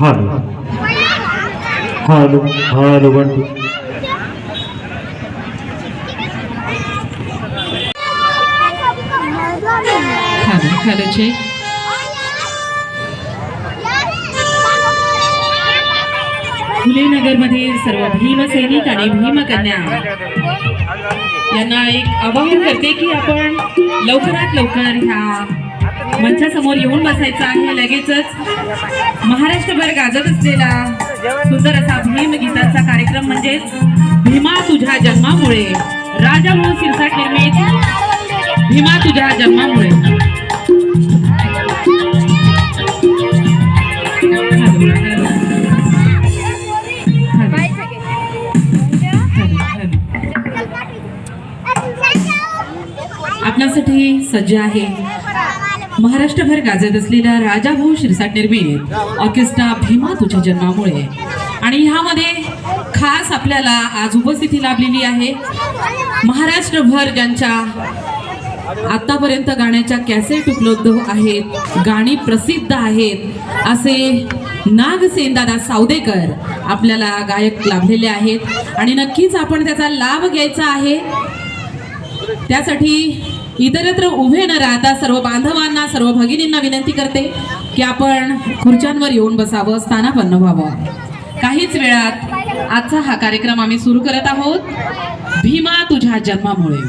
Hello hello hello one two hello hello check सर्व भीमसैनिक आणि भीमकन्या. यांना एक आवाहन करते की आपण लवकरात लवकर ह्या मंचासमोर येऊन बसायचं आहे. लगेचच महाराष्ट्रभर गाजत असलेला सुंदर असा भीम गीताचा कार्यक्रम म्हणजेच भीमा तुझ्या जन्मामुळे. राजा म्हणून शिरसाट निर्मित भीमा तुझ्या जन्मामुळे. आपल्यासाठी सज्ज आहे. महाराष्ट्रभर गाजत असलेला राजाभाऊ शिरसाट निर्मित ऑर्केस्ट्रा भीमा तुझ्या जन्मामुळे. आणि ह्यामध्ये खास आपल्याला आज उपस्थिती लाभलेली आहे. महाराष्ट्रभर ज्यांच्या आतापर्यंत गाण्याच्या कॅसेट उपलब्ध आहेत गाणी प्रसिद्ध आहेत असे नागसेनदादा सावदेकर आपल्याला गायक लाभलेले आहेत. आणि नक्कीच आपण त्याचा लाभ घ्यायचा आहे. त्यासाठी इतरत्र उभे न राहता सर्व बांधवांना सर्व भगिनींना विनंती करते की आपण खुर्च्यांवर येऊन बसावं स्थानापन्न व्हावं. काहीच वेळात आजचा हा कार्यक्रम आम्ही सुरू करत आहोत. भीमा तुझ्या जन्मामुळे.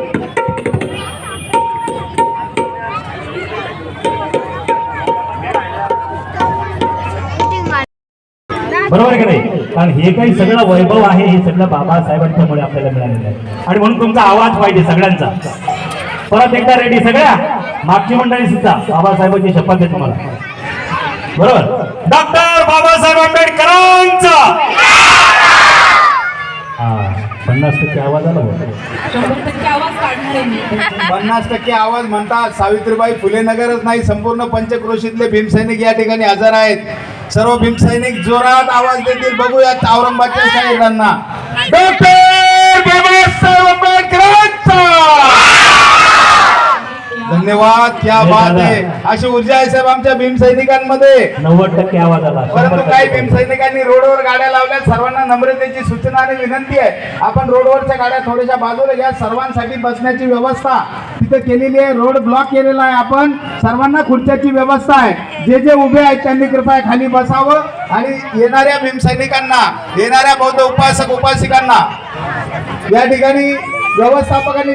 बरोबर आहे का नाही? कारण हे काही सगळं वैभव आहे हे सगळं बाबासाहेबांच्यामुळे आपल्याला मिळालेलं आहे. आणि म्हणून तुमचा आवाज पाहिजे सगळ्यांचा. परत एकदा रेडी सगळ्या? मागची मंडळी सुद्धा बाबासाहेबांची शपथ आहे तुम्हाला. बरोबर? डॉक्टर बाबासाहेब आंबेडकरांचा! हा पन्नास टक्के आवाज आला पन्नास टक्के आवाज म्हणतात सावित्रीबाई फुले नगरच नाही संपूर्ण पंचक्रोशीतले भीमसैनिक या ठिकाणी हजर आहेत. सर्व भीमसैनिक जोरात आवाज देतील. बघूयात औरंगाबादच्या शाहिरांना डॉक्टर बाबासाहेब आंबेडकरांचा! धन्यवाद क्या बात आहे अशी ऊर्जा आहे साहेब आमच्या भीमसैनिकांमध्ये नव्वद टक्के आवाज आला. परंतु काही टक्के. भीमसैनिकांनी रोडवर गाड्या लावल्या सर्वांना नम्रतेची सूचना आणि विनंती आहे. आपण रोडवरच्या गाड्या थोड्याशा बाजूला घ्या. सर्वांसाठी बसण्याची व्यवस्था तिथे केलेली आहे. रोड ब्लॉक केलेला आहे आपण. सर्वांना खुर्च्याची व्यवस्था आहे. जे जे उभे आहेत त्यांनी कृपया खाली बसावं. आणि येणाऱ्या भीमसैनिकांना येणाऱ्या बौद्ध उपासक उपासिकांना या ठिकाणी व्यवस्थापकांनी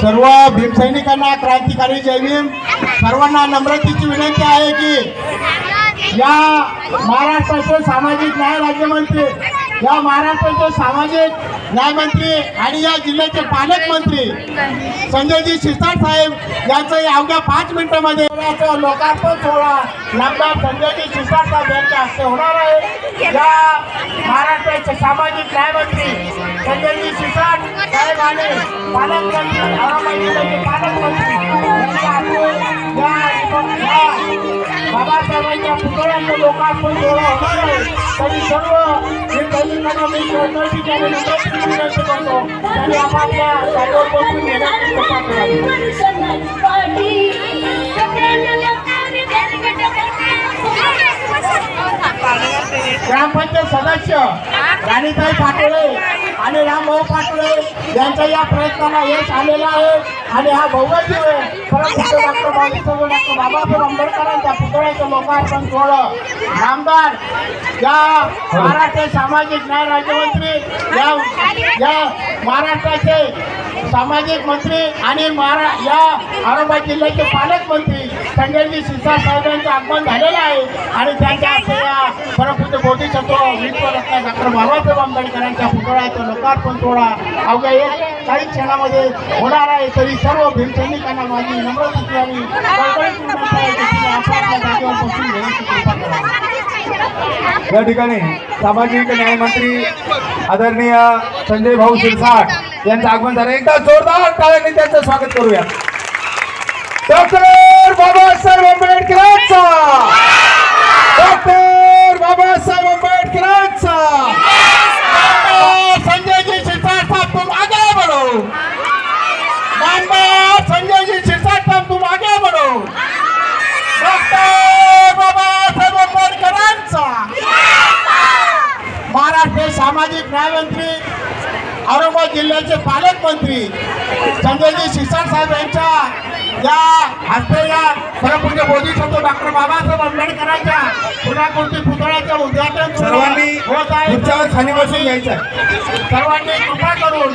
सर्व भीमसैनिकांना क्रांतिकारी जय भीम. सर्वांना नम्रतेची विनंती आहे की या महाराष्ट्राचे सामाजिक न्याय राज्यमंत्री या महाराष्ट्राचे सामाजिक न्यायमंत्री आणि या जिल्ह्याचे पालकमंत्री संजयजी शिरसाट साहेब यांचं अवघ्या पाच मिनिटांमध्ये याचं लोकार्पण सोहळा नामदार संजयजी शिरसाट यांच्या हस्ते होणार आहे. या महाराष्ट्राचे सामाजिक न्यायमंत्री संजयजी शिरसाट साहेब आणि पालकमंत्री औरंगाबाद पालकमंत्री या बाबासाहेबांच्या पुतळ्याचं लोकार्पण सोहळा होणार आहे. तरी सर्व जे मी चौकशी विनंती करतो. त्यांनी आपापल्या जागेवर बसून घेण्याची कृपा करावी ग्रामपंचायत सदस्य राणीताई पाटोळे आणि रामभाऊ पाटोळे यांच्या या प्रयत्नाला यश आलेलं आहे. आणि हा भव्य जीव डॉक्टर बाबासाहेब डॉक्टर बाबासाहेब आंबेडकरांच्या पुतळ्याचं लोकार्पण सोहळं आमदार या महाराष्ट्र सामाजिक न्याय राज्यमंत्री या या महाराष्ट्राचे सामाजिक मंत्री आणि महारा या औरंगाबाद जिल्ह्याचे पालकमंत्री संजयजी शिरसाट साहेबांचं आगमन झालेलं आहे. आणि त्यांच्या हस्ते या परमपूज्य बोधिसत्व विश्वरत्न डॉक्टर बाबासाहेब आंबेडकरांच्या पुतळ्याचं लोकार्पण सोहळा अवघ्या एक काही क्षणामध्ये होणार आहे. तरी सर्व भीमसैनिकांना माझी नम्रतेची आणि या ठिकाणी सामाजिक न्यायमंत्री आदरणीय संजय भाऊ शिरसाट यांचं आगमन झालं. एकदा जोरदार टाळ्यांनी त्यांचं स्वागत करूया. डॉक्टर बाबासाहेब आंबेडकरांचा. डॉक्टर बाबासाहेब जिल्ह्याचे पालकमंत्री संजयजी शिरसाट साहेब यांच्या या हस्ते या परमपूज्य बोधिसत्व डॉक्टर बाबासाहेब आंबेडकरांच्या पुराकृती पुतळ्याचं उद्घाटन सर्वांनी होत आहे. खाली बसून घ्यायचं सर्वांनी कृपा करून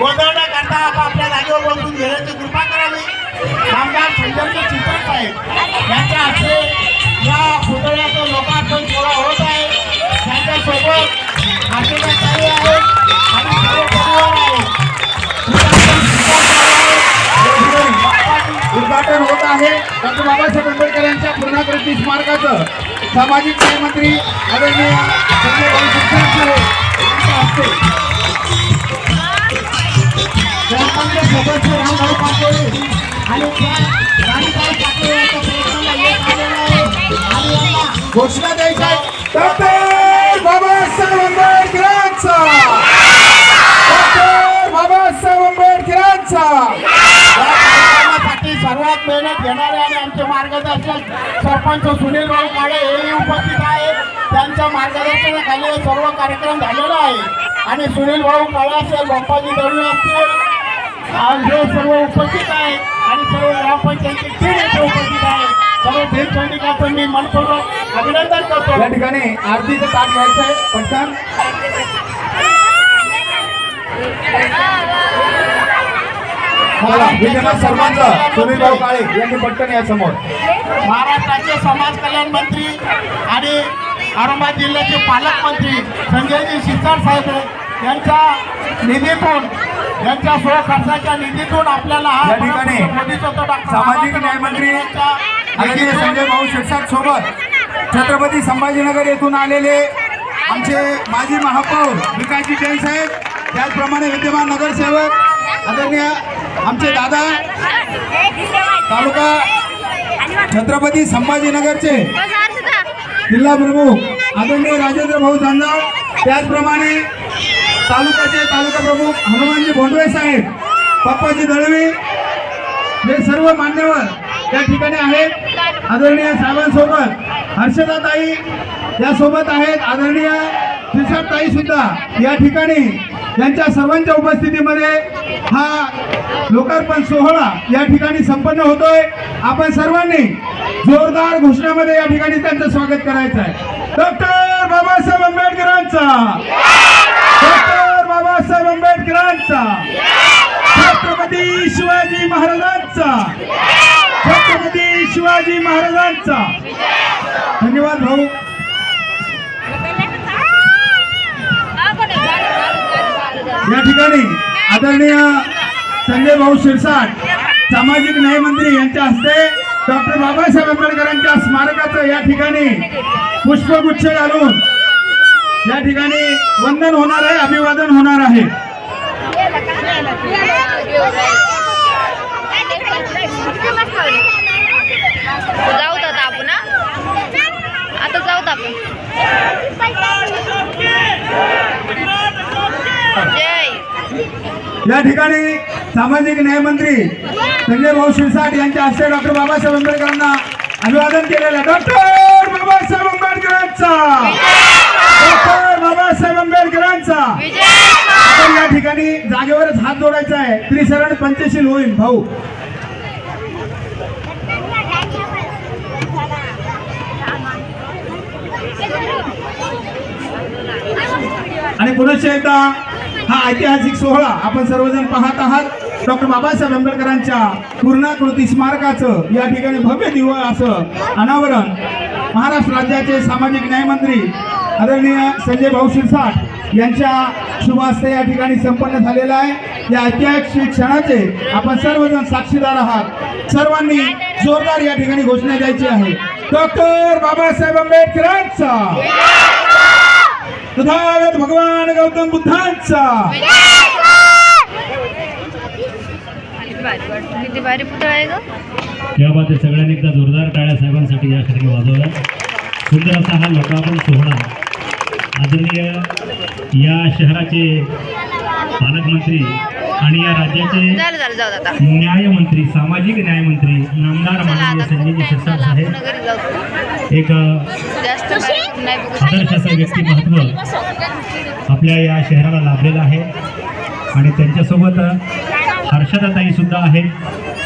गोंधळ न करता आपापल्या जागेवर बसून घेण्याची कृपा करावी. आमदार संजय चित्रक साहेब यांच्या हस्ते या पुतळ्याचं लोकार्पण सोहळा होत आहे. त्यांच्यासोबत उद्घाटन होत आहे. डॉक्टर बाबासाहेब आंबेडकर यांच्या पूर्णाकृती स्मारकाचं सामाजिक न्यायमंत्री आदरणीय सदस्य रामभाऊ पाटोळे आणि त्या पाटोळे यांच्या प्रयत्नाला आहे. आणि घोषणा द्यायच्या सरपंच सुनील भाऊ काळे हेही उपस्थित आहेत. त्यांच्या मार्गदर्शनाखाली हे सर्व कार्यक्रम झालेला आहे आणि सुनील भाऊ काळे असेल बाप्पाजी दळवे असतील आज हे सर्व उपस्थित आहेत. आणि सर्व ग्रामपंचायतची टीम येथे उपस्थित आहे सर्व मी मनपूर्वक अभिनंदन करतो. या ठिकाणी आरतीचं ताट घ्यायचं आहे. पटकन. मला विद्यमान सरपंच सुनील भाऊ काळे यांनी पटकन या समोर. महाराष्ट्राचे समाज कल्याण मंत्री आणि औरंगाबाद जिल्ह्याचे पालकमंत्री संजयजी शिरसाट साहेब यांच्या निधीतून यांच्या स्व खर्चाच्या निधीतून आपल्याला या ठिकाणी सामाजिक न्याय मंत्री आदरणीय संजय भाऊ शिरसाट सोबत छत्रपती संभाजीनगर येथून आलेले आमचे माजी महापौर विकासजी जैन साहेब त्याचप्रमाणे विद्यमान नगरसेवक आदरणीय आमचे दादा तालुका छत्रपती संभाजीनगरचे जिल्हा प्रमुख आदरणीय राजेंद्र भाऊ जांजाव त्याचप्रमाणे तालुक्याचे तालुका प्रमुख हनुमानजी भोंडवे साहेब पप्पाजी दळवी हे सर्व मान्यवर त्या ठिकाणी आहेत. आदरणीय साहेबांसोबत हर्षदाताई यासोबत आहेत. आदरणीय ताई सुद्धा या ठिकाणी यांच्या सर्वांच्या उपस्थितीमध्ये हा लोकार्पण सोहळा या ठिकाणी संपन्न होतोय. आपण सर्वांनी जोरदार घोषणामध्ये या ठिकाणी त्यांचं स्वागत करायचं आहे डॉक्टर बाबासाहेब आंबेडकरांचा डॉक्टर बाबासाहेब आंबेडकरांचा छत्रपती शिवाजी महाराजांचा छत्रपती शिवाजी महाराजांचा धन्यवाद भाऊ ठिकाणी आदरणीय संजय भाऊ शिरसाट सामाजिक न्याय मंत्री यांच्या हस्ते डॉक्टर बाबासाहेब आंबेडकरांच्या स्मारकाचं या ठिकाणी पुष्पगुच्छ घालून या ठिकाणी वंदन होणार आहे अभिवादन होणार आहे. जाऊत आता आपण आता जाऊत आपण. या ठिकाणी सामाजिक न्याय मंत्री संजय भाऊ शिरसाट यांच्या हस्ते डॉक्टर बाबासाहेब आंबेडकरांना अभिवादन केलेलं आहे. डॉक्टर बाबासाहेब आंबेडकरांचा! डॉक्टर बाबासाहेब आंबेडकरांचा! आपण या ठिकाणी जागेवरच हात जोडायचा आहे. त्रिसरण पंचशील होईल भाऊ. आणि पुनश्च एकदा हा ऐतिहासिक सोहळा आपण सर्वजण पाहत आहात. डॉक्टर बाबासाहेब आंबेडकरांच्या पूर्णाकृती स्मारकाचं या ठिकाणी भव्य दिवाळ असं अनावरण महाराष्ट्र राज्याचे सामाजिक न्यायमंत्री आदरणीय संजय भाऊ शिरसाट यांच्या शुभ हस्ते या ठिकाणी संपन्न झालेलं आहे. या ऐतिहासिक क्षणाचे आपण सर्वजण साक्षीदार आहात. सर्वांनी जोरदार या ठिकाणी घोषणा द्यायची आहे. डॉक्टर बाबासाहेब आंबेडकरांचा! तथागत भगवान गौतम बुद्धांचा. भारी पुतळा आहे बात सगळ्यांनी एकदा जोरदार टाळ्या साहेबांसाठी या ठिकाणी वाजवला. सुंदर असा हा लोकार्पण सोहळा. आदरणीय या शहराचे पालकमंत्री आणि या राज्याचे न्यायमंत्री सामाजिक न्यायमंत्री नामदार माननीय टाइम शिरसाट साहेब. एक अ, जास्त कार्यक्रम नाही बघू आदर्श असं व्यक्तिमत्व आपल्या या शहराला लाभलेलं आहे. आणि त्यांच्यासोबत हर्षदाताई सुद्धा आहेत.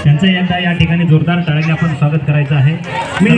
त्यांचं यंदा या ठिकाणी जोरदार टाळ्याने आपण स्वागत करायचं आहे. मी